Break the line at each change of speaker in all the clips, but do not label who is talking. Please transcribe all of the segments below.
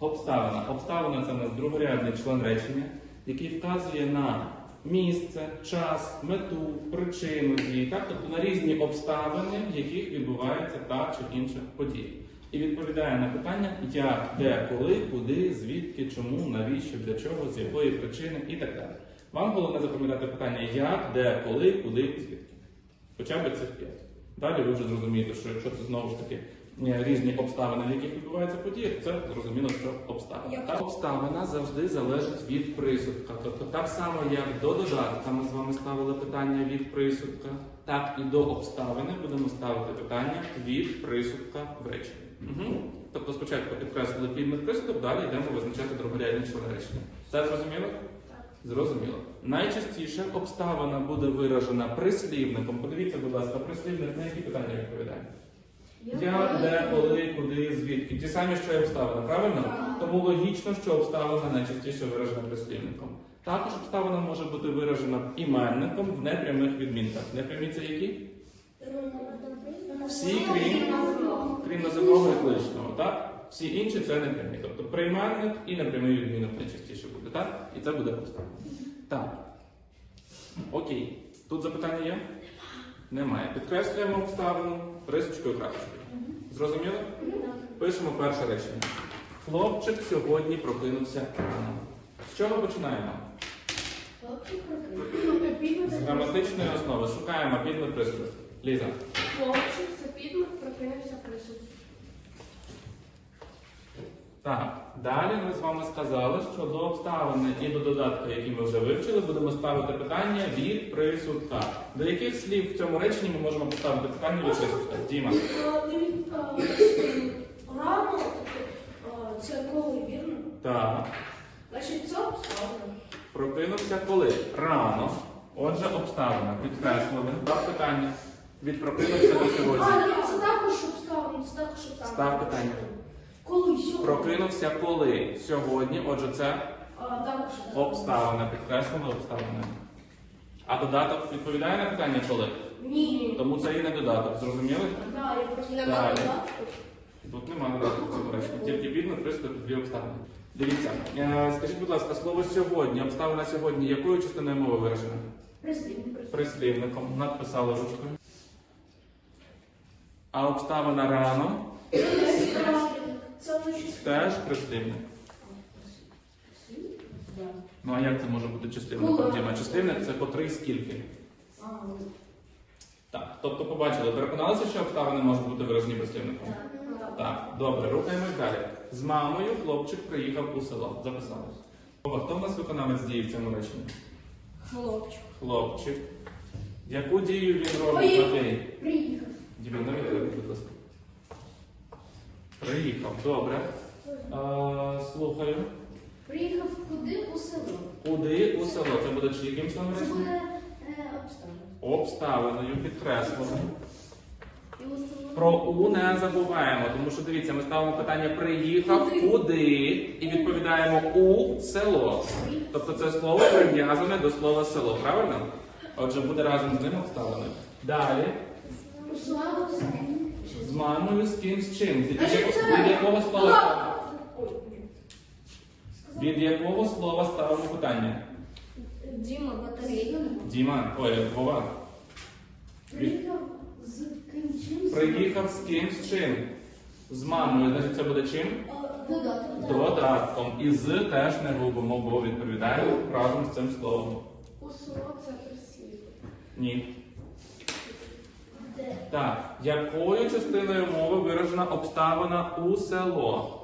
Обставина. Обставина це у нас другорядний член речення, який вказує на місце, час, мету, причину дії, так? тобто на різні обставини, в яких відбувається та чи інша подія. І відповідає на питання як, де, коли, куди, звідки, чому, навіщо, для чого, з якої причини і так далі. Вам головне запам'ятати питання як, де, коли, куди звідки. Хоча б цих п'ять. Далі ви вже зрозумієте, що якщо це знову ж таки різні обставини, в яких відбувається подія, це зрозуміло, що обставина. Та обставина завжди залежить від присудка. Тобто так само, як до додатка ми з вами ставили питання від присудка, так і до обставини будемо ставити питання від присудка в реченні. Угу. Тобто спочатку підкреслили підмет присудок, далі йдемо визначати другорядні члени речення. Це зрозуміло? Зрозуміло. Найчастіше обставина буде виражена прислівником. Подивіться, будь ласка, прислівник на які питання відповідає? Я, де, коли, куди, звідки. Ті самі, що і обставина, правильно? Тому логічно, що обставина найчастіше виражена прислівником. Також обставина може бути виражена іменником в непрямих відмінках. Непрямі це які? Всі, крім, крім називного і кличного, так? Всі інші це непрямі. Тобто прийменник і непрямий відмінок найчастіше буде, так? І це буде обставина. Так. Окей. Тут запитання є? Немає. Підкреслюємо обставину рисочкою крапочкою. Зрозуміло? Пишемо перше речення. Хлопчик сьогодні прокинувся рано. З чого починаємо? З граматичної основи. Шукаємо підмет присуд. Ліза.
Хлопчик це підмет прокинувся присуд.
Так, далі ми з вами сказали, що до обставини і до додатка, які ми вже вивчили, будемо ставити питання від присудка. До яких слів в цьому реченні ми можемо поставити питання від присудка? Діма.
Рано, тобто, це коли вірно?
Так.
Значить, це обставина.
Прокинувся коли? Рано. Отже, обставина. Підкреслили. Став питання. Від прокинувся до сьогодні.
А, ні, це також обставина, це також обставина.
Став питання. Прокинувся коли? Сьогодні. Отже, це обставина. Підкреслили обставина. А додаток відповідає на питання коли?
Ні.
Тому це і не додаток. Зрозуміли?
Да, я
Далі. Тут немає додатку в цьому реченні. Тільки приступ, дві обставини. Дивіться, е, скажіть, будь ласка, слово сьогодні, обставина сьогодні, якою частиною мови виражена? Прислівником. Надписали ручкою. А обставина рано. Теж прислівник. Ну а як це може бути числівником?
Коли?
Діма, числівник це котрий скільки. Так, тобто побачили, переконалися, що обставини можуть бути виражені прислівником?
так.
Так, добре, рухаємось далі. З мамою хлопчик приїхав у село. Записалось. Хто в нас виконавець дії в цьому реченні?
Хлопчик.
Хлопчик. Яку дію він робить.
Приїхав.
Відповідь, будь ласка. Приїхав, добре. А, слухаю.
Приїхав куди? У село.
Куди у село? Це буде чи яким членом
Це
речення?
буде е, обставина.
Обставиною підкреслено.
І у село.
Про У не забуваємо, тому що дивіться, ми ставимо питання приїхав
Куди?
куди і відповідаємо у село. Тобто це слово прив'язане до слова село, правильно? Отже, буде разом з ним обставленою. Далі
У село.
З мамою з ким з чим. Від,
Значить,
якого-
це-
від якого слова
Ой.
від якого слова ставимо питання?
Діма, батарейка.
Діма, ой, Вова.
Приїхав з ким чим?
Приїхав з ким з чим? З мамою, значить це буде чим?
Додаток.
Додатком. І з теж не губимо, бо відповідає разом з цим словом.
У село це присіль.
Ні. Так, якою частиною мови виражена обставина у село?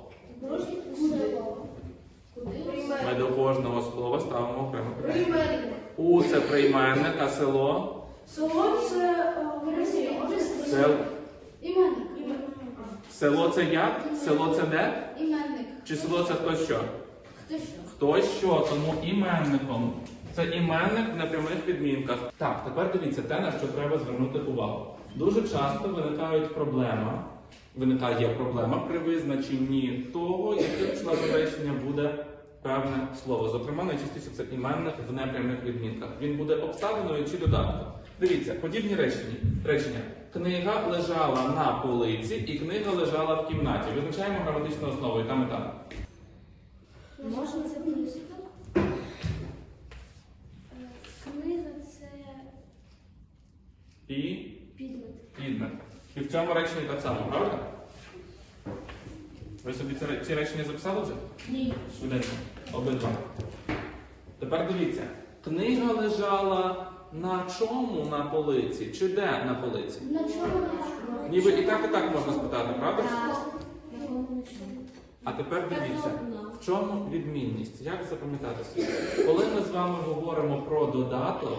Ми до кожного слова ставимо окремо.
Прийменник.
У це прийменник, а село
Село це присіль.
Сел...
Іменник.
село це як? Село це де?
Іменник.
Чи село це хто що?
Хто що?
Хто що, тому іменником. Це іменник в непрямих відмінках. Так, тепер дивіться те, на що треба звернути увагу. Дуже часто виникають проблема, виникає проблема при визначенні того, яким членом речення буде певне слово. Зокрема, найчастіше це іменник в непрямих відмінках. Він буде обставиною чи додатком. Дивіться, подібні речення. речення. Книга лежала на полиці і книга лежала в кімнаті. Визначаємо граматичну основу і там і там.
Можна це пояснити? Книга це
І
підмет.
підмет. І в цьому реченні так само, правда? Ви собі ці, ре- ці речення записали вже?
Ні.
Швиденько. Обидва. Тепер дивіться. Книга лежала на чому на полиці? Чи де на полиці?
На чому?
на Ніби і так, і так можна спитати, правда?
Чому?
А тепер дивіться, в чому відмінність? Як запам'ятати собі? Коли ми з вами говоримо про додаток,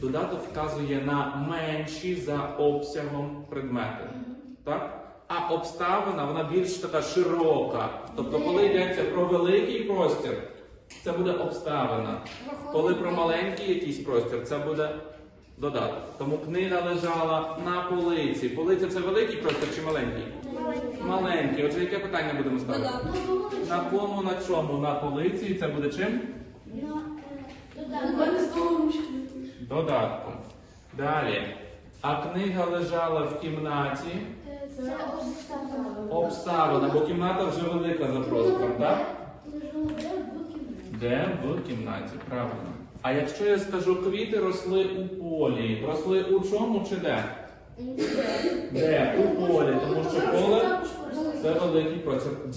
додаток вказує на менші за обсягом предмети. Так? А обставина вона більш така широка. Тобто, коли йдеться про великий простір, це буде обставина. Коли про маленький якийсь простір, це буде додаток. Тому книга лежала на полиці. Полиця це великий простір чи маленький? Маленький. Отже, яке питання будемо ставити? На кому, на чому? На полиці. І це буде чим? Додатком. Далі. А книга лежала в кімнаті.
Це обставина.
Обставина, бо кімната вже велика за простором, так?
Де в кімнаті.
Де в кімнаті, правильно. А якщо я скажу, квіти росли у полі, росли у чому чи де? Де? У полі, тому що поле це великий простір.